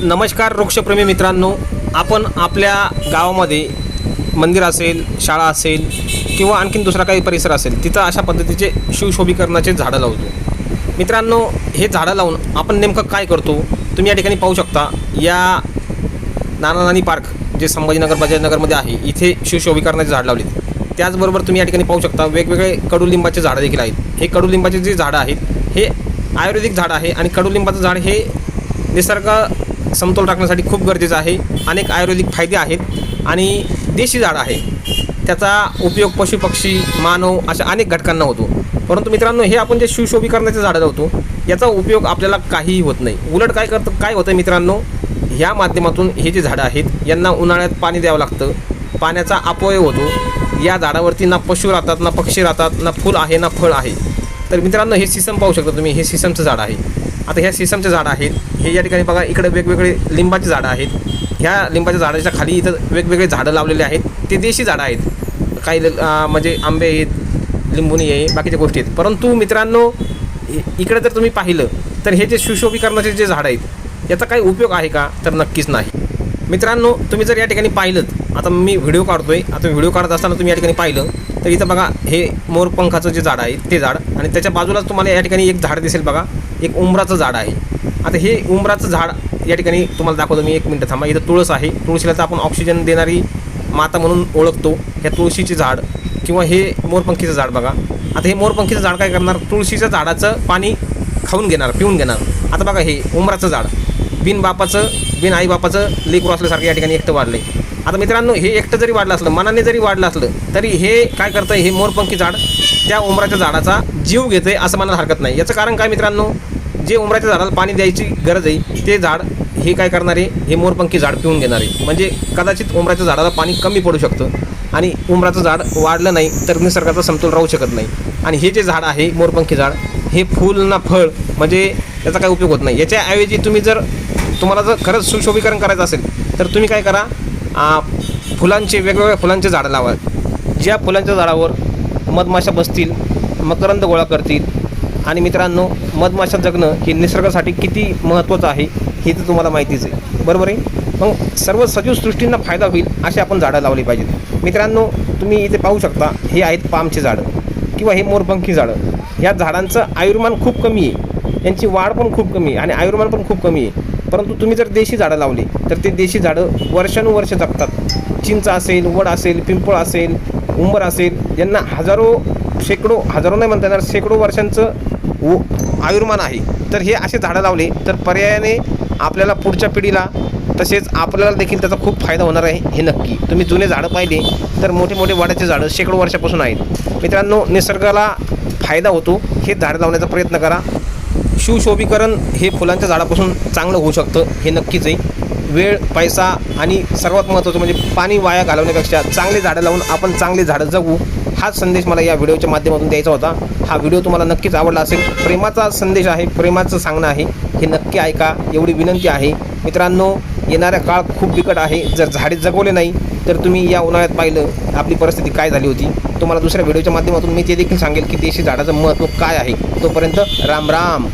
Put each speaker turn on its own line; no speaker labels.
नमस्कार वृक्षप्रेमी मित्रांनो आपण आपल्या गावामध्ये मंदिर असेल शाळा असेल किंवा आणखीन दुसरा काही परिसर असेल तिथं अशा पद्धतीचे शिवशोभीकरणाचे झाडं लावतो. मित्रांनो हे झाडं लावून आपण नेमकं काय करतो तुम्ही या ठिकाणी पाहू शकता. या नाना नानी पार्क जे संभाजीनगर बजाजनगरमध्ये आहे इथे शिवशोभीकरणाचे झाड लावले त्याचबरोबर तुम्ही या ठिकाणी पाहू शकता वेगवेगळे कडुलिंबाचे झाडं देखील आहेत. हे कडुलिंबाचे जे झाडं आहेत हे आयुर्वेदिक झाड आहे आणि कडुलिंबाचं झाड हे निसर्ग समतोल राखण्यासाठी खूप गरजेचं आहे. अनेक आयुर्वेदिक फायदे आहेत आणि देशी झाड आहे. त्याचा उपयोग पशुपक्षी मानव अशा अनेक घटकांना होतो. परंतु मित्रांनो हे आपण जे शिवशोभीकरणाचे झाडं लावतो याचा उपयोग आपल्याला काहीही होत नाही. उलट काय करतं काय होतं मित्रांनो ह्या माध्यमातून हे जे झाडं आहेत यांना उन्हाळ्यात पाणी द्यावं लागतं. पाण्याचा अपव्यय होतो. या झाडावरती ना पशु राहतात ना पक्षी राहतात ना फूल आहे ना फळ आहे. तर मित्रांनो हे सिसम पाहू शकता तुम्ही हे सिसमचं झाड आहे. आता ह्या सिसमचे झाडं आहेत. हे या ठिकाणी बघा इकडे वेगवेगळे लिंबाचे झाडं आहेत. ह्या लिंबाच्या झाडाच्या खाली इथं वेगवेगळे झाडं लावलेले आहेत. ते देशी झाडं आहेत. काही म्हणजे आंबे आहेत लिंबुनी आहे बाकीच्या गोष्टी आहेत. परंतु मित्रांनो इ- इकडे जर तुम्ही पाहिलं तर हे जे सुशोभीकरणाचे जे झाडं आहेत याचा काही उपयोग आहे का? तर नक्कीच नाही. मित्रांनो तुम्ही जर या ठिकाणी पाहिलं आता मी व्हिडिओ काढतोय. आता व्हिडिओ काढत असताना तुम्ही या ठिकाणी पाहिलं तर इथं बघा हे मोरपंखाचं जे झाड आहे ते झाड. आणि त्याच्या बाजूलाच तुम्हाला या ठिकाणी एक झाड दिसेल बघा. एक उंबराचं झाड आहे. आता हे उंबराचं झाड या ठिकाणी तुम्हाला दाखवतो मी एक मिनटं थांबा. इथं तुळस आहे. तुळशीला तर आपण ऑक्सिजन देणारी माता म्हणून ओळखतो. ह्या तुळशीचे झाड किंवा हे मोरपंखीचं झाड बघा. आता हे मोरपंखीचं झाड काय करणार? तुळशीच्या झाडाचं पाणी खाऊन घेणार पिऊन घेणार. आता बघा हे उंबराचं झाड. बिन बापाचं बिन आई बापाचं लेकरू असल्यासारखं या ठिकाणी एकटं आहे आता मित्रांनो हे एकटं जरी वाढलं असलं मनाने जरी वाढलं असलं तरी हे काय करतं हे मोरपंखी झाड त्या उमराच्या झाडाचा जीव घेतंय असं म्हणायला हरकत नाही. याचं कारण काय मित्रांनो? जे उमराच्या झाडाला पाणी द्यायची गरज आहे ते झाड हे काय करणार? आहे हे मोरपंखी झाड पिऊन घेणार. आहे म्हणजे कदाचित उमराच्या झाडाला पाणी कमी पडू शकतं आणि उमराचं झाड वाढलं नाही तर निसर्गाचा समतोल राहू शकत नाही. आणि हे जे झाड आहे मोरपंखी झाड हे फूल ना फळ म्हणजे याचा काय उपयोग होत नाही. याच्याऐवजी तुम्ही जर तुम्हाला जर खरंच सुशोभीकरण करायचं असेल तर तुम्ही काय करा फुलांचे वेगवेगळ्या फुलांचे झाडं लावा. ज्या फुलांच्या झाडावर मधमाशा बसतील मकरंद गोळा करतील आणि मित्रांनो मधमाशा जगणं हे निसर्गासाठी किती महत्त्वाचं आहे हे तर तुम्हाला माहितीच आहे. बरोबर आहे? मग सर्व सजीव सृष्टींना फायदा होईल असे आपण झाडं लावली पाहिजेत. मित्रांनो तुम्ही इथे पाहू शकता हे आहेत पामचे झाडं किंवा हे मोरपंखी झाडं. ह्या झाडांचं आयुर्मान खूप कमी आहे. यांची वाढ पण खूप कमी आहे आणि आयुर्मान पण खूप कमी आहे. परंतु तुम्ही जर देशी झाडं लावली तर ते देशी झाडं वर्षानुवर्ष जगतात चिंच असेल वड असेल पिंपळ असेल उंबर असेल यांना हजारो शेकडो हजारो नाही म्हणता येणार शेकडो वर्षांचं व आयुर्मान आहे. तर हे असे झाडं लावले तर पर्यायाने आपल्याला पुढच्या पिढीला तसेच आपल्याला देखील त्याचा खूप फायदा होणार आहे हे नक्की. तुम्ही जुने झाडं पाहिले तर मोठे मोठे वाड्याचे झाडं शेकडो वर्षापासून आहेत. मित्रांनो निसर्गाला फायदा होतो हे झाडं लावण्याचा प्रयत्न करा. सुशोभीकरण हे फुलांच्या झाडापासून चांगलं होऊ शकतं हे नक्कीच आहे. वेळ पैसा आणि सर्वात महत्त्वाचं म्हणजे पाणी वाया घालवण्यापेक्षा चांगले झाडं लावून आपण चांगले झाडं जगू हाच संदेश मला या व्हिडिओच्या माध्यमातून द्यायचा होता. हा व्हिडिओ तुम्हाला नक्कीच आवडला असेल. प्रेमाचा संदेश आहे प्रेमाचं सांगणं आहे हे नक्की ऐका एवढी विनंती आहे. मित्रांनो येणारा काळ खूप बिकट आहे. जर झाडे जगवले नाही तर तुम्ही या उन्हाळ्यात पाहिलं आपली परिस्थिती काय झाली होती. तुम्हाला दुसऱ्या व्हिडिओच्या माध्यमातून मी ते देखील सांगेल की देशी झाडाचं महत्त्व काय आहे. तोपर्यंत राम राम.